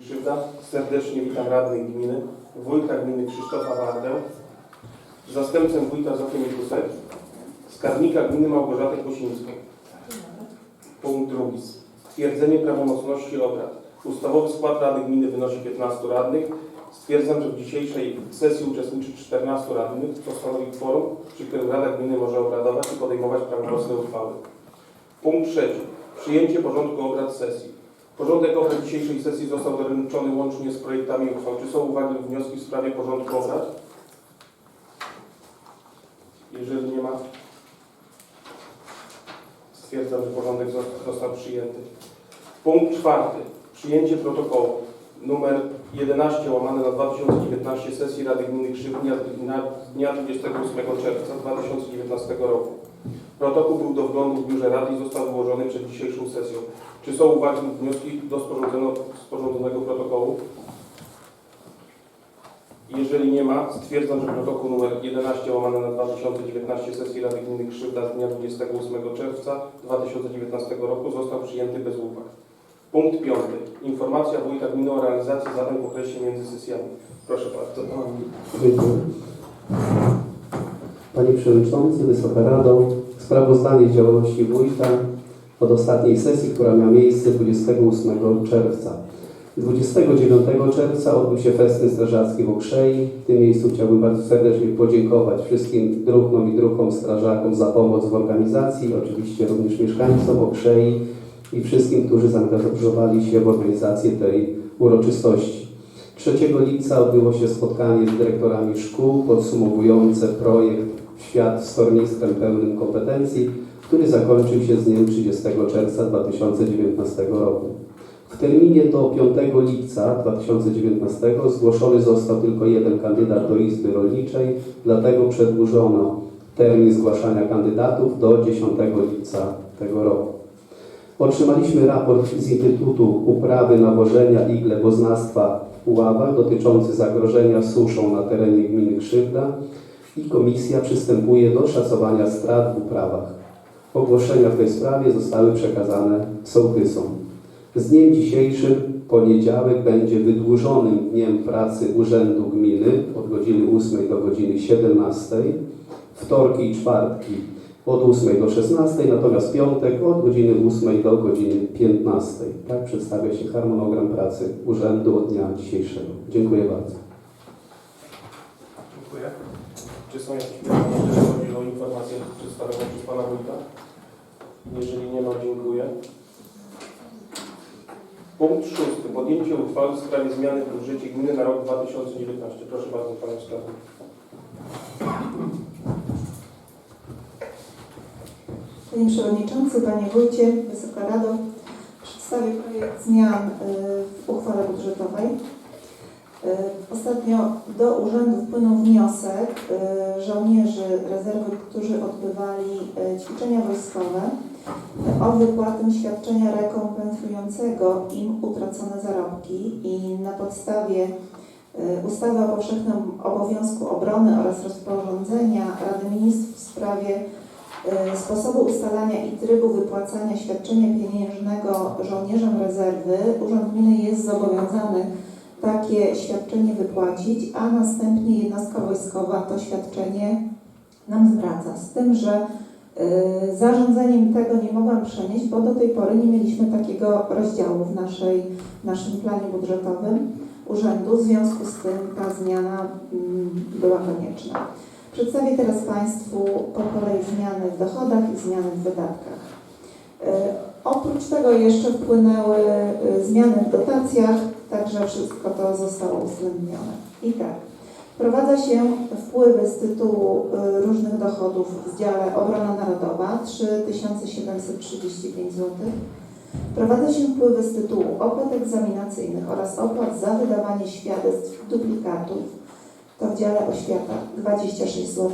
Krzywda. Serdecznie witam radnych gminy, wójta gminy Krzysztofa Wardę, zastępcę wójta Zofię Mikusek, skarbnika gminy Małgorzatę Kosińską. Punkt drugi. Stwierdzenie prawomocności obrad. Ustawowy skład Rady Gminy wynosi 15 radnych. Stwierdzam, że w dzisiejszej sesji uczestniczy 14 radnych, co stanowi kworum, przy którym Rada Gminy może obradować i podejmować prawomocne uchwały. Punkt trzeci. Przyjęcie porządku obrad sesji. Porządek obrad dzisiejszej sesji został doręczony łącznie z projektami uchwał. Czy są uwagi wnioski w sprawie porządku obrad? Jeżeli nie ma, stwierdzam, że porządek zos- został przyjęty. Punkt czwarty. Przyjęcie protokołu numer 11 łamane na 2019 sesji Rady Gminy Krzywnia z dnia 28 czerwca 2019 roku. Protokół był do wglądu w biurze Rady i został wyłożony przed dzisiejszą sesją. Czy są uwagi lub wnioski do sporządzonego, protokołu? Jeżeli nie ma, stwierdzam, że protokół numer 11 łamane na 2019 sesji Rady Gminy Krzywda z dnia 28 czerwca 2019 roku został przyjęty bez uwag. Punkt piąty. Informacja wójta gminy o realizacji zadań w okresie między sesjami. Proszę bardzo. Dziękuję. Panie Przewodniczący, Wysoka Rado, sprawozdanie działalności wójta od ostatniej sesji, która miała miejsce 28 czerwca. 29 czerwca odbył się festyn strażacki w Okrzei. W tym miejscu chciałbym bardzo serdecznie podziękować wszystkim druhnom i druhom strażakom za pomoc w organizacji, oczywiście również mieszkańcom Okrzei i wszystkim, którzy zaangażowali się w organizację tej uroczystości. 3 lipca odbyło się spotkanie z dyrektorami szkół podsumowujące projekt Świat z tornistrem pełnym kompetencji, który zakończył się z dniem 30 czerwca 2019 roku. W terminie do 5 lipca 2019 zgłoszony został tylko jeden kandydat do Izby Rolniczej, dlatego przedłużono termin zgłaszania kandydatów do 10 lipca tego roku. Otrzymaliśmy raport z Instytutu Uprawy Nawożenia i Gleboznawstwa w Puławach dotyczący zagrożenia suszą na terenie gminy Krzywda i komisja przystępuje do szacowania strat w uprawach. Ogłoszenia w tej sprawie zostały przekazane sołtysom. Z dniem dzisiejszym poniedziałek będzie wydłużonym dniem pracy Urzędu Gminy od godziny 8 do godziny 17, wtorki i czwartki od 8 do 16, natomiast piątek od godziny 8 do godziny 15. Tak przedstawia się harmonogram pracy Urzędu od dnia dzisiejszego. Dziękuję bardzo. Dziękuję. Czy są jakieś pytania, jeżeli chodzi o informacje przedstawione przez Pana Wójta? Jeżeli nie ma, dziękuję. Punkt szósty. Podjęcie uchwały w sprawie zmiany w budżecie gminy na rok 2019. Proszę bardzo, Panie Skarbnik. Panie Przewodniczący, Panie Wójcie, Wysoka Rado, przedstawię projekt zmian y, w uchwale budżetowej. Y, Ostatnio do urzędu wpłynął wniosek y, żołnierzy rezerwy, którzy odbywali y, ćwiczenia wojskowe o wypłatę świadczenia rekompensującego im utracone zarobki i na podstawie ustawy o powszechnym obowiązku obrony oraz rozporządzenia Rady Ministrów w sprawie sposobu ustalania i trybu wypłacania świadczenia pieniężnego żołnierzom rezerwy Urząd Gminy jest zobowiązany takie świadczenie wypłacić, a następnie jednostka wojskowa to świadczenie nam zwraca. Z tym, że y, zarządzeniem tego nie mogłam przenieść, bo do tej pory nie mieliśmy takiego rozdziału w, naszej, naszym planie budżetowym urzędu. W związku z tym ta zmiana mm, była konieczna. Przedstawię teraz Państwu po kolei zmiany w dochodach i zmiany w wydatkach. Y, Oprócz tego jeszcze wpłynęły y, zmiany w dotacjach, także wszystko to zostało uwzględnione. I tak, wprowadza się wpływy z tytułu y, różnych dochodów w dziale Obrona Narodowa 3735 zł. Wprowadza się wpływy z tytułu opłat egzaminacyjnych oraz opłat za wydawanie świadectw duplikatów to w dziale oświata 26 zł.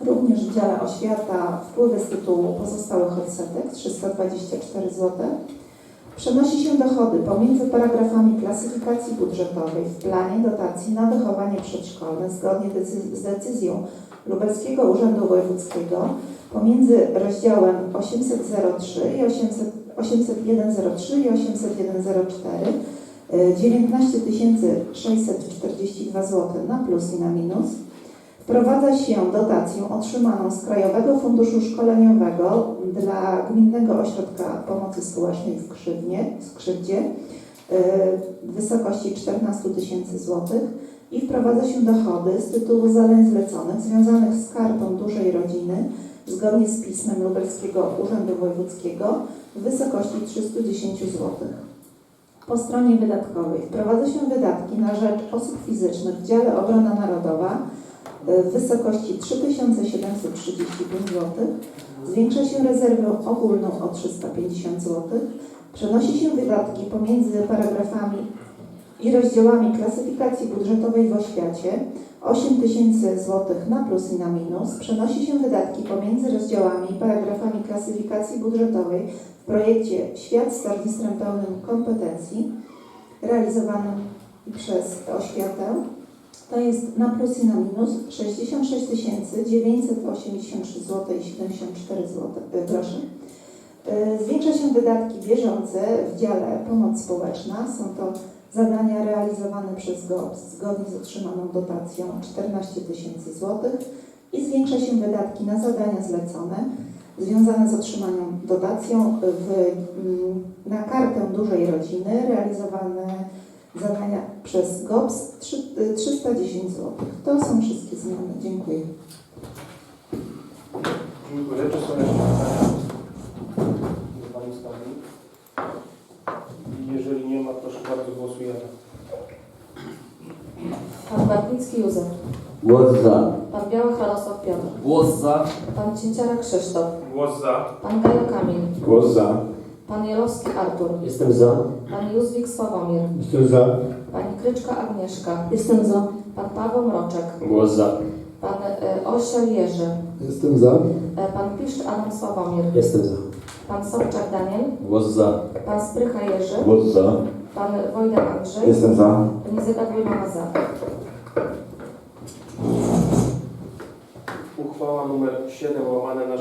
Również w dziale oświata wpływy z tytułu pozostałych odsetek 324 zł. Przenosi się dochody pomiędzy paragrafami klasyfikacji budżetowej w planie dotacji na wychowanie przedszkolne zgodnie z decyzją Lubelskiego Urzędu Wojewódzkiego pomiędzy rozdziałem 803 i 800, 80103 i 80104 e, 19 642 zł na plus i na minus. Wprowadza się dotację otrzymaną z Krajowego Funduszu Szkoleniowego dla Gminnego Ośrodka Pomocy Społecznej w Krzywnie, w Skrzywdzie w wysokości 14 tysięcy złotych i wprowadza się dochody z tytułu zadań zleconych związanych z kartą dużej rodziny zgodnie z pismem Lubelskiego Urzędu Wojewódzkiego w wysokości 310 zł. Po stronie wydatkowej wprowadza się wydatki na rzecz osób fizycznych w dziale Obrona Narodowa y, w wysokości 3735 zł. Zwiększa się rezerwę ogólną o 350 zł. Przenosi się wydatki pomiędzy paragrafami i rozdziałami klasyfikacji budżetowej w oświacie 8 tysięcy złotych na plus i na minus. Przenosi się wydatki pomiędzy rozdziałami i paragrafami klasyfikacji budżetowej w projekcie Świat z tornistrem pełnym kompetencji realizowanym przez oświatę. To jest na plus i na minus 66 983 zł i 74 zł, y, groszy. Y, Zwiększa się wydatki bieżące w dziale Pomoc Społeczna. Są to zadania realizowane przez GOPS zgodnie z otrzymaną dotacją 14 tysięcy złotych i zwiększa się wydatki na zadania zlecone związane z otrzymaną dotacją w, mm, na kartę dużej rodziny realizowane zadania przez GOPS trzy- y, 310 zł. To są wszystkie zmiany. Dziękuję. Dziękuję. Czy są jakieś pytania do Pani Skarbnik? Jeżeli nie ma, proszę bardzo, głosujemy. Pan Bartnicki Józef. Głos za. Pan Białych Radosław Piotr. Głos za. Pan Cięciara Krzysztof. Głos za. Pan Gajo Kamil. Głos za. Pan Jelowski Artur. Jestem za. Pan Józwik Sławomir. Jestem za. Pani Kryczka Agnieszka. Jestem za. Pan Paweł Mroczek. Głos za. Pan e, Jerzy. Jestem za. E, pan Piszcz Adam Sławomir. Jestem za. Pan Sobczak Daniel. Głos za. Pan Sprycha Jerzy. Głos za. Pan Wojda Andrzej. Jestem za. Pani Zyga Dwójmana za. Uchwała numer 7 łamane na,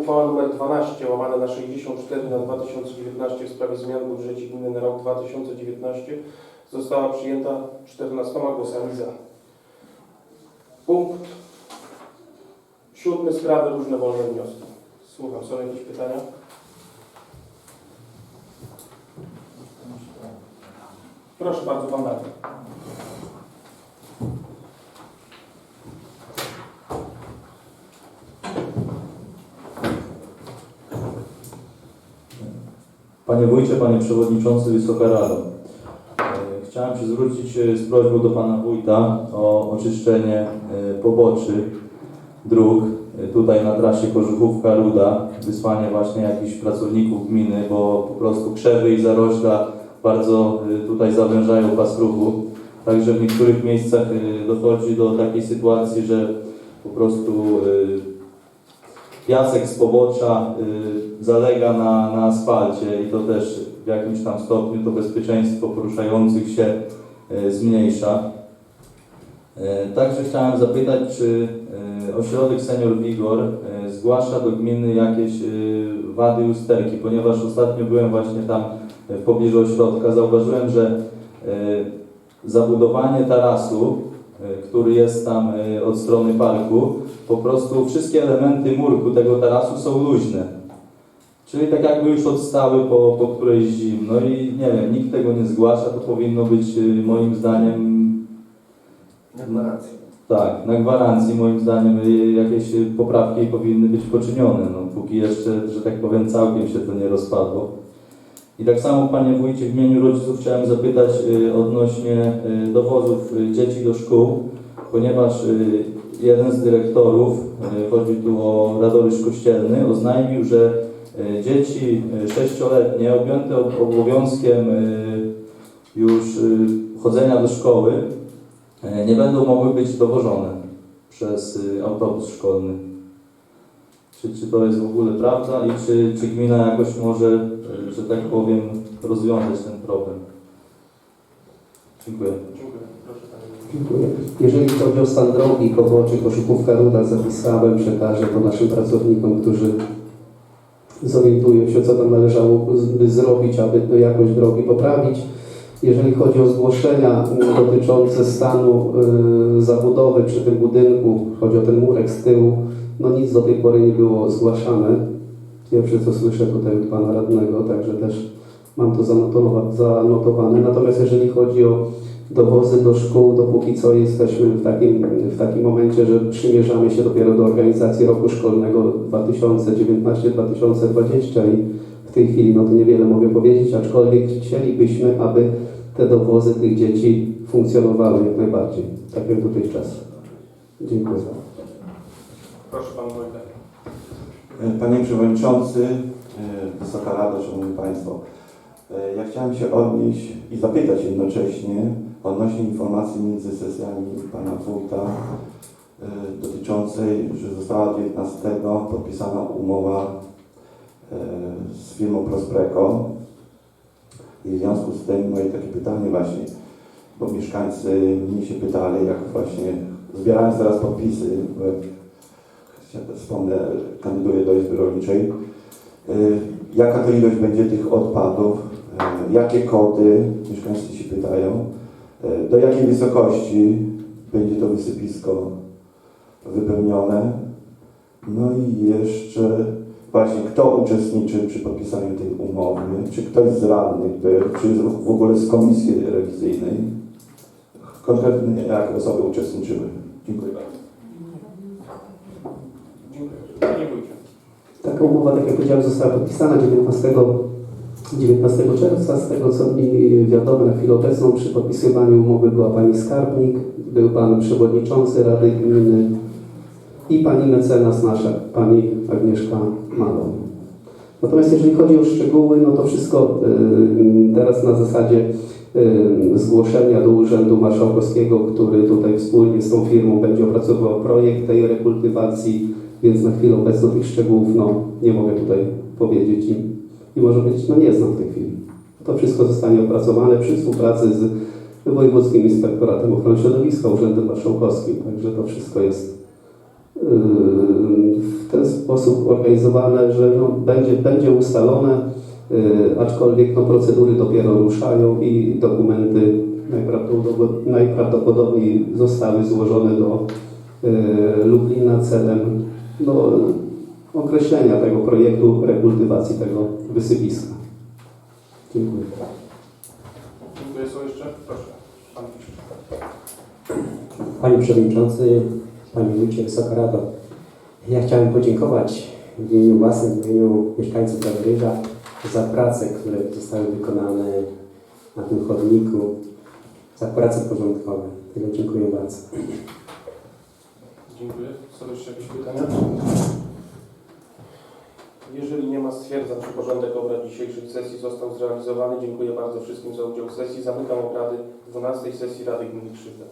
uchwała numer 12 łamane na 64 na 2019 w sprawie zmian w budżecie gminy na rok 2019 została przyjęta 14 głosami za. Punkt siódmy sprawy różne wolne wnioski. Słucham, są jakieś pytania? Proszę bardzo, pan Daniel. Panie Wójcie, Panie Przewodniczący, Wysoka Rado. E, Chciałem się zwrócić e, z prośbą do Pana Wójta o oczyszczenie e, poboczy dróg tutaj na trasie Kożuchówka-Ruda, wysłanie właśnie jakichś pracowników gminy, bo po prostu krzewy i zarośla bardzo tutaj zawężają pas ruchu. Także w niektórych miejscach dochodzi do takiej sytuacji, że po prostu piasek z pobocza y, zalega na, na asfalcie i to też w jakimś tam stopniu to bezpieczeństwo poruszających się y, zmniejsza. Y, Także chciałem zapytać, czy y, ośrodek Senior Vigor y, zgłasza do gminy jakieś y, wady usterki, ponieważ ostatnio byłem właśnie tam w pobliżu ośrodka, zauważyłem, że y, zabudowanie tarasu, który jest tam y, od strony parku, po prostu wszystkie elementy murku tego tarasu są luźne. Czyli tak jakby już odstały po, po którejś zim. No i nie wiem, nikt tego nie zgłasza, to powinno być y, moim zdaniem Deklaracje. tak, na gwarancji moim zdaniem jakieś poprawki powinny być poczynione, no, póki jeszcze, że tak powiem, całkiem się to nie rozpadło. I tak samo Panie Wójcie, w imieniu rodziców chciałem zapytać y, odnośnie y, dowozów y, dzieci do szkół, ponieważ jeden z dyrektorów, chodzi tu o Radorysz Kościelny, oznajmił, że dzieci sześcioletnie objęte ob- obowiązkiem już chodzenia do szkoły nie będą mogły być dowożone przez autobus szkolny. Czy, czy to jest w ogóle prawda i czy, czy gmina jakoś może, y, że tak powiem, rozwiązać ten problem? Dziękuję. Dziękuję. Proszę. Dziękuję. Jeżeli chodzi o stan drogi Kowoczy, Koszykówka Ruda, zapisałem, przekażę to naszym pracownikom, którzy zorientują się, co tam należałoby zrobić, aby tę jakość drogi poprawić. Jeżeli chodzi o zgłoszenia mm, dotyczące stanu y, zabudowy przy tym budynku, chodzi o ten murek z tyłu, no nic do tej pory nie było zgłaszane. Pierwsze co słyszę tutaj od pana radnego, także też mam to zanotowa- zanotowane. Natomiast jeżeli chodzi o dowozy do szkół, to póki co jesteśmy w takim, w takim momencie, że przymierzamy się dopiero do organizacji roku szkolnego 2019-2020 i w tej chwili no to niewiele mogę powiedzieć, aczkolwiek chcielibyśmy, aby te dowozy tych dzieci funkcjonowały jak najbardziej, tak jak dotychczas. Dziękuję. Proszę Pan Wojtek. Panie Przewodniczący, e, Wysoka Rado, Szanowni Państwo. e, Ja chciałem się odnieść i zapytać jednocześnie odnośnie informacji między sesjami Pana Wójta e, dotyczącej, że została 19 podpisana umowa z firmą Prospreco i w związku z tym moje takie pytanie właśnie, bo mieszkańcy mnie się pytali, jak właśnie zbierając teraz podpisy, wspomnę, kandyduję do Izby Rolniczej. Y, Jaka to ilość będzie tych odpadów? Y, Jakie kody? Mieszkańcy się pytają. Y, Do jakiej wysokości będzie to wysypisko wypełnione? No i jeszcze właśnie kto uczestniczy przy podpisaniu tej umowy? Czy ktoś z radnych był? Czy w ogóle z komisji rewizyjnej? Konkretnie jakie osoby uczestniczyły? Dziękuję bardzo. Taka umowa, tak jak powiedziałem, została podpisana 19, 19 czerwca. Z tego co mi wiadomo na chwilę obecną, przy podpisywaniu umowy była pani skarbnik, był pan przewodniczący Rady Gminy i pani mecenas nasza, pani Agnieszka Malon. Natomiast jeżeli chodzi o szczegóły, no to wszystko y, teraz na zasadzie y, zgłoszenia do Urzędu Marszałkowskiego, który tutaj wspólnie z tą firmą będzie opracowywał projekt tej rekultywacji, więc na chwilę obecną tych szczegółów no, nie mogę tutaj powiedzieć i, i może powiedzieć, no nie znam w tej chwili. To wszystko zostanie opracowane przy współpracy z Wojewódzkim Inspektoratem Ochrony Środowiska, Urzędem Marszałkowskim, także to wszystko jest yy, w ten sposób organizowane, że no, będzie, będzie ustalone, yy, aczkolwiek no, procedury dopiero ruszają i dokumenty najprawdopodobniej, najprawdopodobniej zostały złożone do yy, Lublina celem no, określenia tego projektu rekultywacji tego wysypiska. Dziękuję. Dziękuję. Są jeszcze? Proszę. Pan Krzysztof. Panie Przewodniczący, Panie Wójcie, Wysoka Rado. Ja chciałem podziękować w imieniu własnym, w imieniu mieszkańców Zagoryża za prace, które zostały wykonane na tym chodniku, za prace porządkowe. Tego dziękuję bardzo. Jeszcze jakieś pytania? Jeżeli nie ma, stwierdzam, że porządek obrad dzisiejszej sesji został zrealizowany. Dziękuję bardzo wszystkim za udział w sesji. Zamykam obrady 12 sesji Rady Gminy Krzywda.